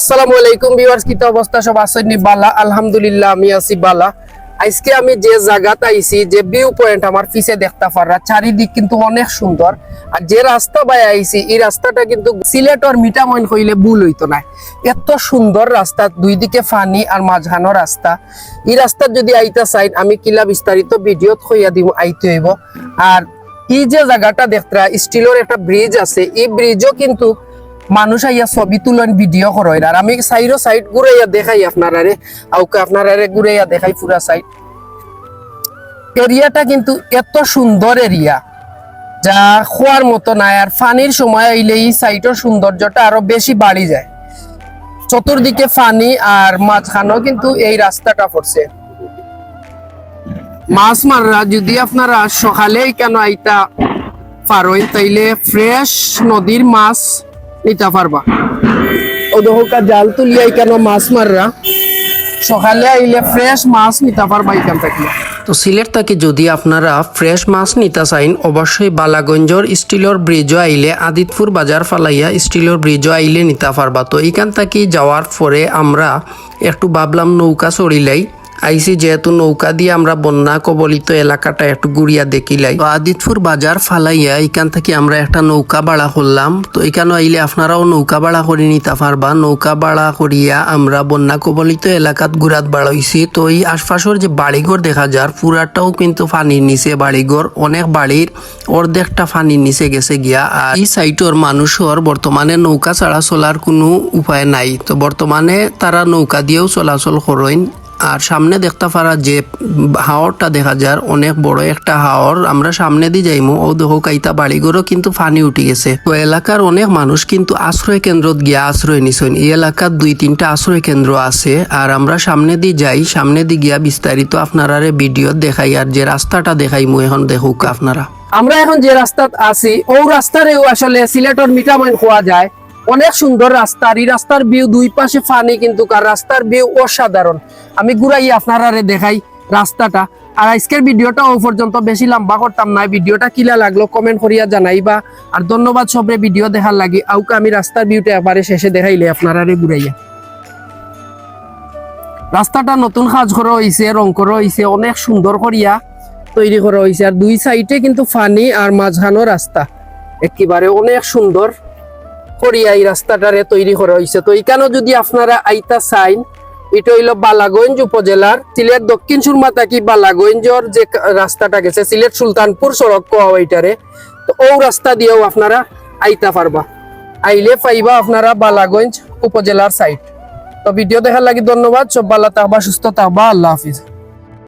আসসালামু আলাইকুম ভিউয়ার্স, কি অবস্থা? সব আছেন নি? বালা, আলহামদুলিল্লাহ, আমি আছি বালা। আজকে আমি যে জায়গাতে আইছি, যে ভিউ পয়েন্ট আমার পিছে দেখতে পারা চারিদিক কিন্তু অনেক সুন্দর। আর যে রাস্তা বাই আইছি, এই রাস্তাটা কিন্তু সিলেট আর মিটামইন কইলে ভুল হইতো না। এত সুন্দর রাস্তা দুই দিকে ফানি আর মাঝখানো রাস্তা। এই রাস্তা যদি আইতা চাই, আমি কিলা বিস্তারিত ভিডিওত কইয়া দিব, আইতে হইব। আর এই যে জায়গাটা দেখতরা স্টিলের একটা ব্রিজ আছে। এই ব্রিজও কিন্তু মানুষ আইয়া ছবি তুলেন ভিডিও করেন। আর আমি সাইডও সাইড ঘুরাইয়া দেখাই আপনারারে। আউকে আপনারারে ঘুরাইয়া দেখাই পুরা সাইড এরিয়াটা কিন্তু এত সুন্দর এরিয়া যা খোয়ার মতো নাই, আর ফানির সময় আইলে এই সাইটের সৌন্দর্যটা আরও বেশি বাড়ি যায়। চতুর্দিকে ফানি আর মাঝখানেও কিন্তু এই রাস্তাটা পড়ছে। মাছ মাররা, যদি আপনারা সকালে কেন আইতা পারোই, তাইলে ফ্রেশ নদীর মাছ নিতে পারবা। ওদহকা জাল তুলিয়াই কেন মাছ মাররা। সকালে আইলে ফ্রেশ মাছ নিতে পারবা এখান থেকে। তো সিলেট থেকে যদি আপনারা ফ্রেশ মাছ নিতে চাইন, অবশ্যই বালাগঞ্জর স্টিলের ব্রিজও আইলে, আদিতপুর বাজার ফালাইয়া স্টিলের ব্রিজও আইলে নিতে পারবা। তো এইখান থেকে যাওয়ার পরে আমরা একটু ভাবলাম নৌকা চড়িলাই আইসি যেহেতু নৌকা দিয়ে আমরা বন্যা কবলিত এলাকাটা একটু ঘুরিয়া দেখিলাই। তো আদিতপুর বাজার ফালাইয়া এখান থেকে আমরা একটা নৌকা ভাড়া করলাম। তো এখানে আইলে আপনারাও নৌকা ভাড়া করে নিতে পারবা। নৌকা ভাড়া করিয়া আমরা বন্যা কবলিত এলাকাত ঘুরাত বাড়াইছি। তো এই আশপাশের যে বাড়িঘর দেখা যার, পুরাটাও কিন্তু পানির নিচে বাড়িঘর। অনেক বাড়ির অর্ধেকটা পানির নিচে গেছে গিয়া। আর এই সাইটর মানুষের বর্তমানে নৌকা ছাড়া চলার কোনো উপায় নাই। তো বর্তমানে তারা নৌকা দিয়েও চলাচল করেন। আর সামনে দেখতে পারা যে হাওরটা দেখা যার অনেক বড় একটা হাওর, আমরা সামনে দিয়ে যাইমু। ও দেখো কাইতা বাড়িঘরও কিন্তু ফানি উঠে গেছে। তো এলাকার অনেক মানুষ কিন্তু আশ্রয় কেন্দ্রত গিয়া আশ্রয় নিছেন। এই এলাকার দুই তিনটা আশ্রয় কেন্দ্র আছে আর আমরা সামনে দিয়ে যাই। সামনে দিয়ে গিয়া বিস্তারিত আপনারারে ভিডিও দেখাই আর যে রাস্তাটা দেখাইমু এখন দেখুক আপনারা। আমরা এখন যে রাস্তাত আছি, ও রাস্তারেও আসলে সিলেটর মিঠামইন খোয়া যায়। অনেক সুন্দর রাস্তা, আর এই রাস্তার ভিউ দুই পাশে ফানি কিন্তু কার রাস্তার ভিউ অসাধারণ। আমি ঘুরাই আপনারারে দেখাই রাস্তাটা। আর আজকের ভিডিওটা ও পর্যন্ত বেশি লম্বা করতাম না। ভিডিওটা কিলা লাগল কমেন্ট করিয়া জানাইবা। আর ধন্যবাদ সবরে ভিডিও দেখার লাগি। আউকে আমি রাস্তার ভিউটা একবারে শেষে দেখাইলে আপনারারে ঘুরাইয়া। রাস্তাটা নতুন কাজ করা হয়েছে রং করা হয়েছে অনেক সুন্দর করিয়া তৈরি করা হয়েছে আর দুই সাইডে কিন্তু ফানি আর মাঝখানো রাস্তা। একেবারে অনেক সুন্দর। করিয়া এই রাস্তাটারে তৈরি করা হয়েছে তো এখানেও যদি আপনারা আইতা চাইন, এটা হইল বালাগঞ্জ উপজেলার সিলেট দক্ষিণ সুরমা থাকি বালাগঞ্জর যে রাস্তাটা গেছে, সিলেট সুলতানপুর সড়ক কোয়া ওইটারে, তো ও রাস্তা দিয়েও আপনারা আইতা পারবা। আইলে পাইবা আপনারা বালাগঞ্জ উপজেলার সাইড তো ভিডিও দেখার লাগি ধন্যবাদ, সব ভালো থাকবা, সুস্থ থাকবা, আল্লাহ হাফিজ।